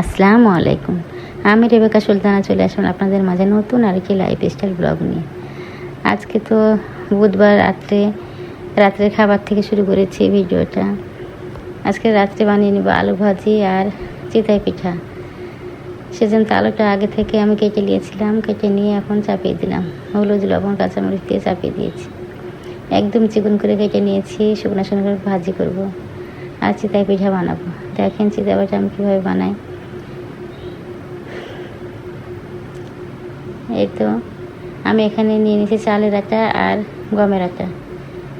আসসালামু আলাইকুম। আমি রেবেকা সুলতানা চলে আসলাম আপনাদের মাঝে নতুন আর কি লাইফ স্টাইল ব্লগ নিয়ে। আজকে তো বুধবার রাত্রে, রাত্রের খাবার থেকে শুরু করেছি ভিডিওটা। আজকে রাত্রে বানিয়ে নিব আলু ভাজি আর চিতাই পিঠা। সেজন্য আলুটা আগে থেকে আমি কেটে নিয়েছিলাম, কেটে নিয়ে এখন চাপিয়ে দিলাম। হলুদ, লবণ, কাঁচামরিচ দিয়ে চাপিয়ে দিয়েছি। একদম চিকন করে কেটে নিয়েছি, শুকনো শুকনো করে ভাজি করব। আর চিতাই পিঠা বানাবো। দেখেন চিতাই পিঠা আমি কীভাবে বানাই। এই তো, আমি এখানে নিয়ে নিয়েছি চালের আটা আর গমের আটা।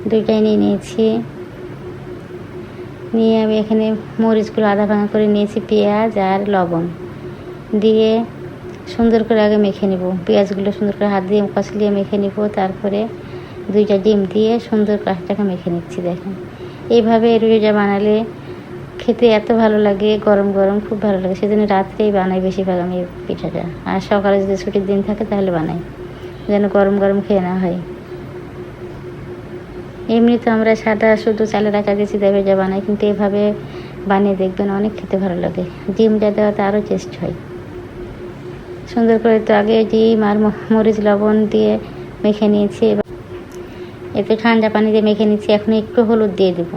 দুইটাই নিয়ে নিয়েছি। নিয়ে আমি এখানে মরিচগুলো আধা ভাঙা করে নিয়েছি, পেঁয়াজ আর লবণ। দিয়ে সুন্দর করে আগে মেখে নেব। পেঁয়াজগুলো সুন্দর করে হাত দিয়ে কষলিয়ে মেখে নিব। তারপরে দুইটা ডিম দিয়ে সুন্দর কাঠটাকে মেখে নিচ্ছি, দেখেন। এইভাবে রুটিটা বানালে খেতে এত ভালো লাগে, গরম গরম খুব ভালো লাগে। সেদিন রাত্রেই বানাই বেশিরভাগ আমি পিঠাটা। আর সকালে যদি ছুটির দিন থাকে তাহলে বানাই, যেন গরম গরম খেয়ে না হয়। এমনি তো আমরা সাদা শুধু চালের আটা দিয়ে চিতা ভেজা বানাই, কিন্তু এভাবে বানিয়ে দেখবেন অনেক খেতে ভালো লাগে। ডিমটা দেওয়াতে আরও টেস্ট হয়। সুন্দর করে তো আগে ডিম আর মরিচ লবণ দিয়ে মেখে নিয়েছি, এবার এতে ঠান্ডা পানি দিয়ে মেখে নিচ্ছি এখন একটু হলুদ দিয়ে দেবো।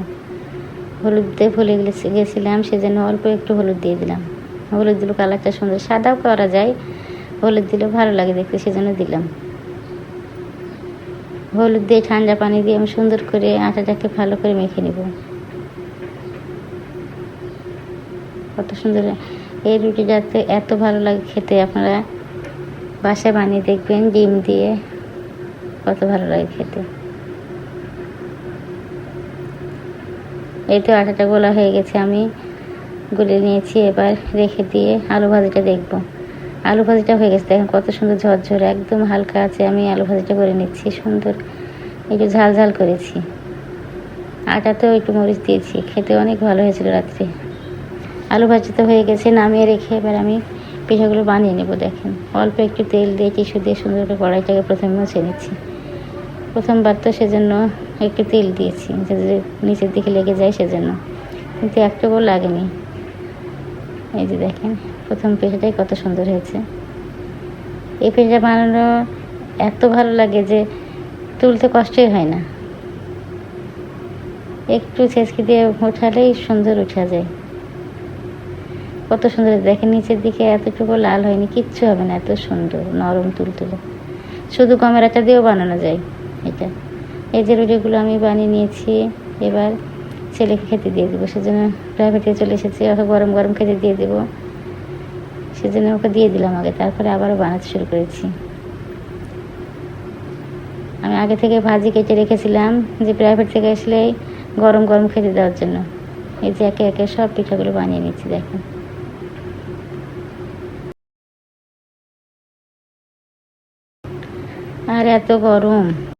হলুদ দিয়ে ভুলে গেছি- গেছিলাম, সেজন্য অল্প একটু হলুদ দিয়ে দিলাম। হলুদ দিলে কালারটা সুন্দর, সাদাও করা যায়। হলুদ দিলে ভালো লাগে দেখতে, সেজন্য দিলাম। হলুদ দিয়ে ঠান্ডা পানি দিয়ে আমি সুন্দর করে আটাটাকে ভালো করে মেখে নেব। কত সুন্দর এই রুটিটাতে এত ভালো লাগে খেতে। আপনারা বাসায় বানিয়ে দেখবেন, ডিম দিয়ে কত ভালো লাগে খেতে। এই তো আটাটা গোলা হয়ে গেছে, আমি গুলে নিয়েছি। এবার রেখে দিয়ে আলু ভাজিটা দেখব। আলু ভাজিটা হয়ে গেছে, দেখেন কত সুন্দর ঝরঝরে, একদম হালকা আছে। আমি আলু ভাজিটা করে নিচ্ছি, সুন্দর। একটু ঝাল ঝাল করেছি। আটাতেও একটু মরিচ দিয়েছি, খেতে অনেক ভালো হয়েছিল রাত্রে। আলু ভাজি তো হয়ে গেছে, নামিয়ে রেখে এবার আমি পিঠাগুলো বানিয়ে নেব, দেখেন। অল্প একটু তেল দিয়ে, টিস্যু দিয়ে সুন্দর করে কড়াইটাকে প্রথমে মুছে নিচ্ছি। প্রথমবার তো সেজন্য একটু তেল দিয়েছি, যাতে নিচের দিকে লেগে যায় সেজন্য। কিন্তু একটুকুও লাগেনি। এই যে দেখেন, প্রথম পিঠাটাই কত সুন্দর হয়েছে। এই পিঠা বানানো এত ভালো লাগে যে তুলতে কষ্টই হয় না। একটু ছেঁচকি দিয়ে উঠালেই সুন্দর উঠা যায়। কত সুন্দর দেখেন, নিচের দিকে এতটুকু লাল হয়নি, কিচ্ছু হবে না, এত সুন্দর, নরম তুলতুলে। শুধু আটা দিয়েও বানানো যায় এটা। এই যে রুটিগুলো আমি বানিয়ে নিয়েছি, এবার ছেলেকে খেতে দিয়ে দেবো। সেজন্য প্রাইভেটে চলে এসেছি, ওকে গরম গরম খেতে দিয়ে দেবো। সেজন্য ওকে দিয়ে দিলাম আগে, তারপরে আবারও বানাতে শুরু করেছি। আমি আগে থেকে ভাজি কেটে রেখেছিলাম, যে প্রাইভেট থেকে আসলে গরম গরম খেতে দেওয়ার জন্য। এই যে একে একে সব পিঠাগুলো বানিয়ে নিচ্ছি দেখেন আর এত গরম।